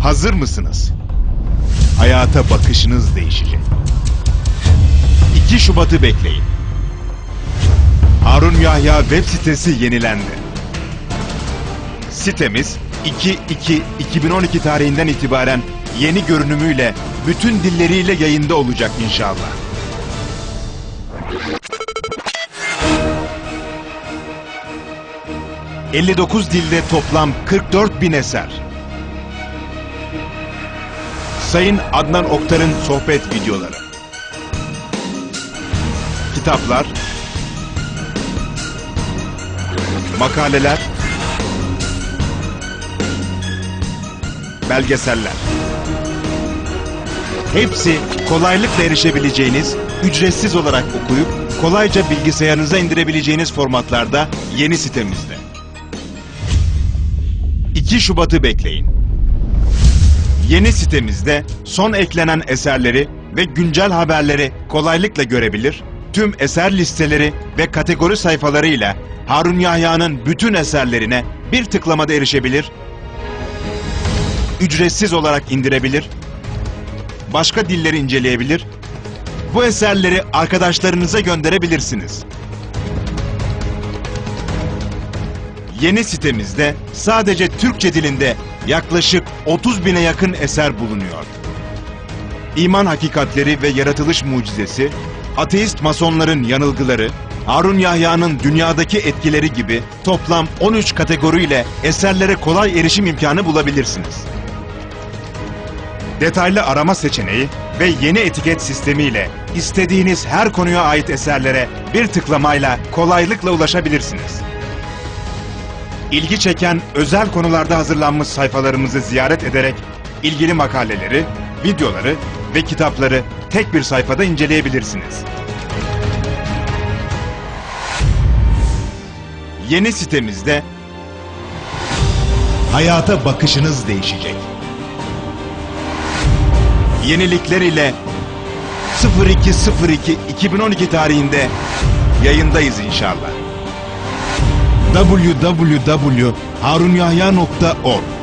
Hazır mısınız? Hayata bakışınız değişecek. 2 Şubat'ı bekleyin. Harun Yahya web sitesi yenilendi. Sitemiz 2-2-2012 tarihinden itibaren yeni görünümüyle bütün dilleriyle yayında olacak inşallah. ...59 dilde toplam 44 bin eser. Sayın Adnan Oktar'ın sohbet videoları. Kitaplar, makaleler, belgeseller. Hepsi kolaylıkla erişebileceğiniz, ücretsiz olarak okuyup kolayca bilgisayarınıza indirebileceğiniz formatlarda yeni sitemizde. 2 Şubat'ı bekleyin. Yeni sitemizde son eklenen eserleri ve güncel haberleri kolaylıkla görebilir, tüm eser listeleri ve kategori sayfalarıyla Harun Yahya'nın bütün eserlerine bir tıklamada erişebilir, ücretsiz olarak indirebilir, başka dilleri inceleyebilir, bu eserleri arkadaşlarınıza gönderebilirsiniz. Yeni sitemizde sadece Türkçe dilinde yaklaşık 30 bine yakın eser bulunuyor. İman hakikatleri ve yaratılış mucizesi, ateist masonların yanılgıları, Harun Yahya'nın dünyadaki etkileri gibi toplam 13 kategoriyle eserlere kolay erişim imkanı bulabilirsiniz. Detaylı arama seçeneği ve yeni etiket sistemiyle istediğiniz her konuya ait eserlere bir tıklamayla kolaylıkla ulaşabilirsiniz. İlgi çeken özel konularda hazırlanmış sayfalarımızı ziyaret ederek ilgili makaleleri, videoları ve kitapları tek bir sayfada inceleyebilirsiniz. Yeni sitemizde hayata bakışınız değişecek. Yenilikler ile 0202-2012 tarihinde yayındayız inşallah www.harunyahya.org